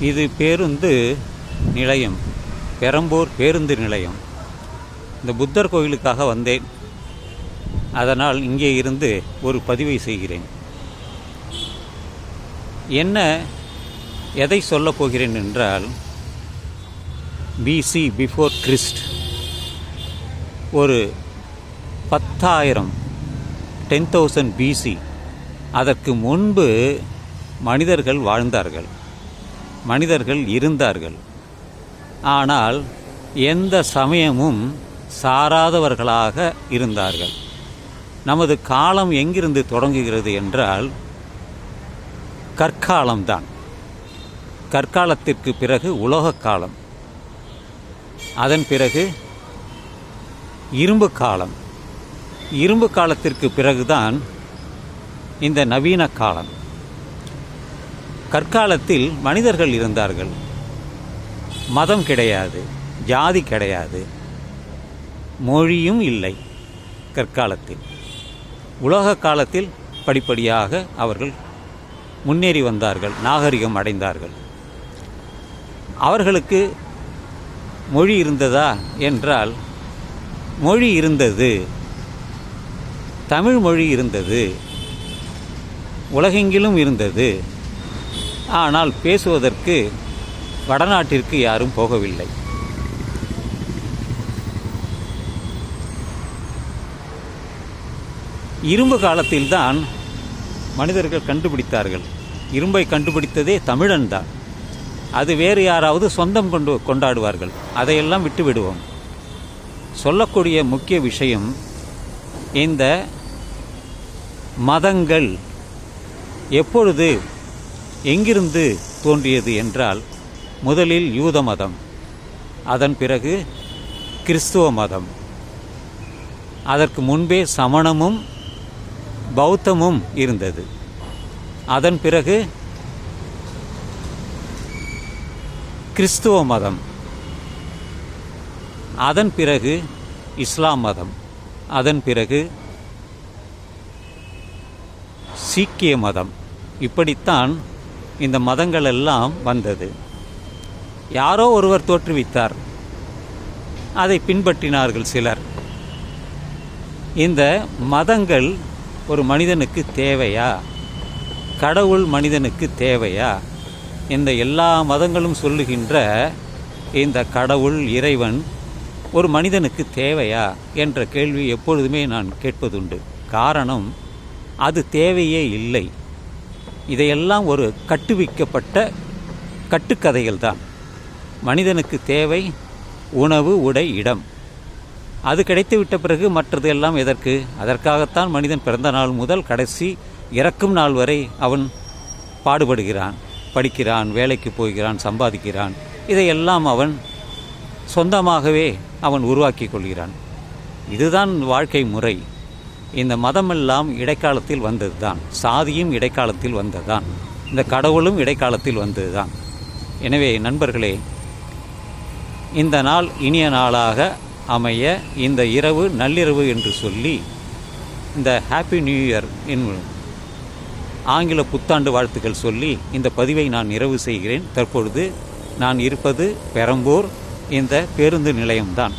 இது பேருந்து நிலையம் பெரம்பூர் பேருந்து நிலையம். இந்த புத்தர் கோயிலுக்காக வந்தேன். அதனால் இங்கே இருந்து ஒரு பதிவை செய்கிறேன். என்ன எதை சொல்லப் போகிறேன் என்றால் பிசி பிஃபோர் கிறிஸ்ட் ஒரு பத்தாயிரம் டென் தௌசண்ட் பிசி அதற்கு முன்பு மனிதர்கள் வாழ்ந்தார்கள். மனிதர்கள் இருந்தார்கள். ஆனால் எந்த சமயமும் சாராதவர்களாக இருந்தார்கள். நமது காலம் எங்கிருந்து தொடங்குகிறது என்றால் கற்காலம்தான் கற்காலத்திற்கு பிறகு உலோக காலம். அதன் பிறகு இரும்பு காலம். இரும்பு காலத்திற்கு பிறகுதான் இந்த நவீன காலம். கற்காலத்தில் மனிதர்கள் இருந்தார்கள். மதம் கிடையாது ஜாதி கிடையாது மொழியும் இல்லை கற்காலத்தில். உலக காலத்தில் படிப்படியாக அவர்கள் முன்னேறி வந்தார்கள் நாகரிகம் அடைந்தார்கள். அவர்களுக்கு மொழி இருந்ததா என்றால் மொழி இருந்தது தமிழ் மொழி இருந்தது உலகெங்கிலும் இருந்தது ஆனால் பேசுவதற்கு வடநாட்டிற்கு யாரும் போகவில்லை. இரும்பு காலத்தில்தான் மனிதர்கள் கண்டுபிடித்தார்கள். இரும்பை கண்டுபிடித்ததே தமிழன் தான் அது வேறு யாராவது சொந்தம் கொண்டு கொண்டாடுவார்கள். அதையெல்லாம் விட்டுவிடுவோம். சொல்லக்கூடிய முக்கிய விஷயம் இந்த மதங்கள் எப்பொழுது எங்கிருந்து தோன்றியது என்றால் முதலில் யூத மதம் அதன் பிறகு கிறிஸ்துவ மதம். அதற்கு முன்பே சமணமும் பௌத்தமும் இருந்தது. அதன் பிறகு கிறிஸ்துவ மதம். அதன் பிறகு இஸ்லாம் மதம். அதன் பிறகு சீக்கிய மதம். இப்படித்தான் இந்த மதங்கள் எல்லாம் வந்தது. யாரோ ஒருவர் தோற்றுவித்தார். அதை பின்பற்றினார்கள் சிலர். இந்த மதங்கள் ஒரு மனிதனுக்கு தேவையா? கடவுள் மனிதனுக்கு தேவையா? இந்த எல்லா மதங்களும் சொல்லுகின்ற இந்த கடவுள் இறைவன் ஒரு மனிதனுக்கு தேவையா? என்ற கேள்வி எப்பொழுதுமே நான் கேட்பதுண்டு. காரணம் அது தேவையே இல்லை. இதையெல்லாம் ஒரு கட்டுவிக்கப்பட்ட கட்டுக்கதைகள் தான் மனிதனுக்கு தேவை உணவு உடை இடம். அது கிடைத்துவிட்ட பிறகு மற்றது எல்லாம் எதற்கு? அதற்காகத்தான் மனிதன் பிறந்த நாள் முதல் கடைசி இறக்கும் நாள் வரை அவன் பாடுபடுகிறான் படிக்கிறான் வேலைக்கு போகிறான் சம்பாதிக்கிறான். இதையெல்லாம் அவன் சொந்தமாகவே அவன் உருவாக்கி கொள்கிறான். இதுதான் வாழ்க்கை முறை. இந்த மதமெல்லாம் இடைக்காலத்தில் வந்தது தான் சாதியும் இடைக்காலத்தில் வந்ததுதான். இந்த கடவுளும் இடைக்காலத்தில் வந்ததுதான். எனவே நண்பர்களே இந்த நாள் இனிய நாளாக அமைய இந்த இரவு நள்ளிரவு என்று சொல்லி இந்த ஹாப்பி நியூ இயர் என்னும் ஆங்கில புத்தாண்டு வாழ்த்துக்கள் சொல்லி இந்த பதிவை நான் நிறைவு செய்கிறேன். தற்பொழுது நான் இருப்பது பெரம்பூர். இந்த பேருந்து நிலையம்தான்.